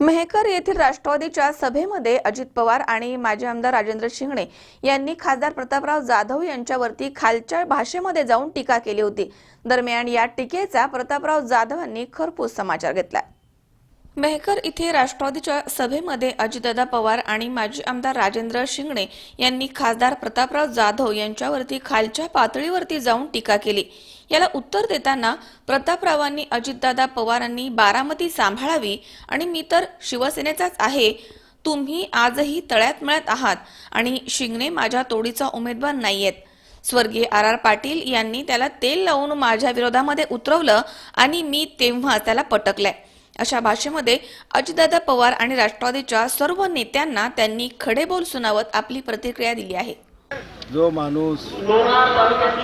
मेहकर येथील राष्ट्रवादीच्या सभेमध्ये अजित पवार आणि माजी आमदार राजेंद्र शिंगणे यांनी खासदार प्रतापराव जाधव यांच्यावरती खालच्या भाषेमध्ये जाऊन टीका केली होती. दरम्यान या टीकेचा प्रतापराव जाधवांनी खरपूस समाचार घेतला मेहकर इथे राष्ट्रवादीच्या सभेमध्ये अजितदादा पवार आणि माजी आमदार राजेंद्र शिंगणे यांनी खासदार प्रतापराव जाधव यांच्यावरती खालच्या पातळीवरती जाऊन टीका केली. याला उत्तर देताना प्रतापरावांनी अजितदादा पवारांनी बारामती सांभाळावी आणि मी तर शिवसेनेचाच आहे. तुम्ही आजही तळ्यात मळ्यात आहात आणि शिंगणे माझ्या तोडीचा उमेदवार नाहीयेत. स्वर्गीय आर आर पाटील यांनी त्याला तेल लावून माझ्या विरोधामध्ये उतरवलं आणि मी तेव्हा त्याला पटकलंय. अशा भाषेमध्ये अजितदादा पवार आणि राष्ट्रवादीच्या सर्व नेत्यांना त्यांनी खडे बोल सुनावत आपली प्रतिक्रिया दिली आहे. जो माणूस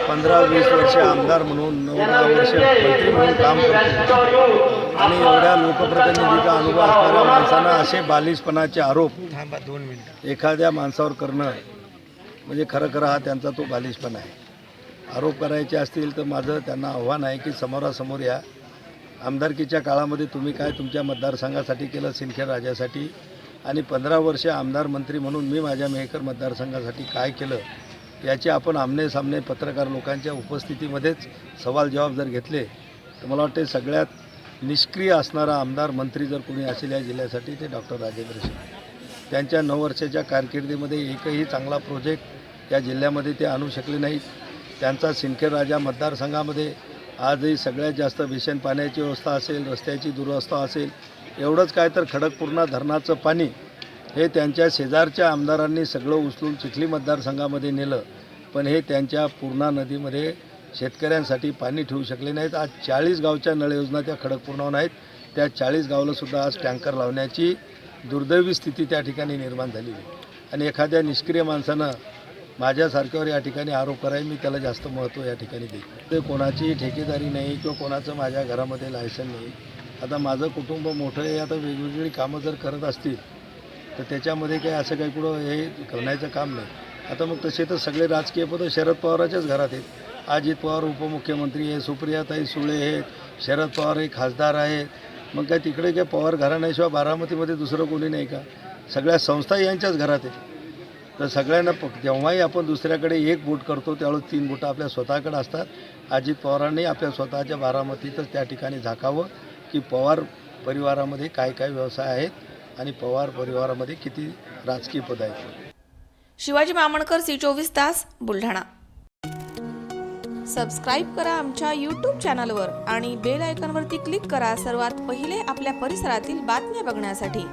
पंधरा वीस वर्ष आमदार म्हणून नऊ दहा वर्ष मंत्री म्हणून काम करतो आणि एवढ्या लोकप्रतिनिधीचा अनुभव असणाऱ्या माणसांना असे बालिशपणाचे आरोप थांबा दोन मिनिटं. एखाद्या माणसावर करणं म्हणजे खरं खरं हा त्यांचा तो बालिशपणा आहे. आरोप करायचे असतील तर माझं त्यांना आव्हान आहे की समोरासमोर या. आमदारकीच्या काळामध्ये तुम्ही काय तुमच्या मतदारसंघासाठी केलं सिंदखेड राजासाठी? आणि पंधरा वर्ष आमदार मंत्री म्हणून मी माझ्या मेहकर मतदारसंघासाठी काय केलं? याचे आपण आमने सामने पत्रकार लोकांच्या उपस्थितीमध्येच सवाल जबाब जर घेतले तर मला वाटते सगळ्यात निष्क्रिय असणारा आमदार मंत्री जर कोणी असेल या जिल्ह्यासाठी ते डॉक्टर राजेंद्र सिंग त्यांच्या नऊ वर्षाच्या कारकिर्दीमध्ये एकही चांगला प्रोजेक्ट या जिल्ह्यामध्ये ते आणू शकले नाहीत. त्यांचा सिंदखेड राजा मतदारसंघामध्ये आजही सगळ्यात जास्त भीषण पाण्याची व्यवस्था असेल रस्त्याची दुरवस्था असेल एवढंच काय तर खडकपूर्णा धरणाचं पाणी हे त्यांच्या शेजारच्या आमदारांनी सगळं उचलून चिखली मतदारसंघामध्ये नेलं. पण हे त्यांच्या पूर्णा नदीमध्ये शेतकऱ्यांसाठी पाणी ठेवू शकले नाहीत. आज चाळीस गावच्या नळ योजना त्या खडकपूर्णावर आहेत. त्या चाळीस गावलासुद्धा आज टँकर लावण्याची दुर्दैवी स्थिती त्या ठिकाणी निर्माण झालेली आहे. आणि एखाद्या निष्क्रिय माणसानं माझ्यासारख्यावर या ठिकाणी आरोप करायला मी त्याला जास्त महत्त्व या ठिकाणी देईन. ते कोणाची ठेकेदारी नाही किंवा कोणाचं माझ्या घरामध्ये लायसन नाही. आता माझं कुटुंब मोठं आहे आता वेगवेगळी कामं जर करत असतील तर त्याच्यामध्ये काही असं काही कुठं हे करण्याचं काम नाही. आता मग तसे तर सगळे राजकीय पदं शरद पवाराच्याच घरात आहेत. अजित पवार उपमुख्यमंत्री आहे सुप्रियाताई सुळे आहेत शरद पवार हे खासदार आहेत. मग काय तिकडे काय पवार घराण्याशिवाय बारामतीमध्ये दुसरं कोणी नाही का? सगळ्या संस्था यांच्याच घरात आहेत. तर सगळ्यांना प जेव्हाही आपण दुसऱ्याकडे एक बोट करतो त्यावेळेस तीन बोटं आपल्या स्वतःकडे असतात. अजित पवारांनी आपल्या स्वतःच्या बारामतीतच त्या ठिकाणी झाकावं की पवार परिवारामध्ये काय काय व्यवसाय आहेत आणि पवार परिवारामध्ये किती राजकीय पद आहेत. शिवाजी मामणकर सी चोवीस तास बुलढाणा. सबस्क्राईब करा आमच्या यूट्यूब चॅनलवर आणि बेल आयकॉनवरती क्लिक करा सर्वात पहिले आपल्या परिसरातील बातम्या बघण्यासाठी.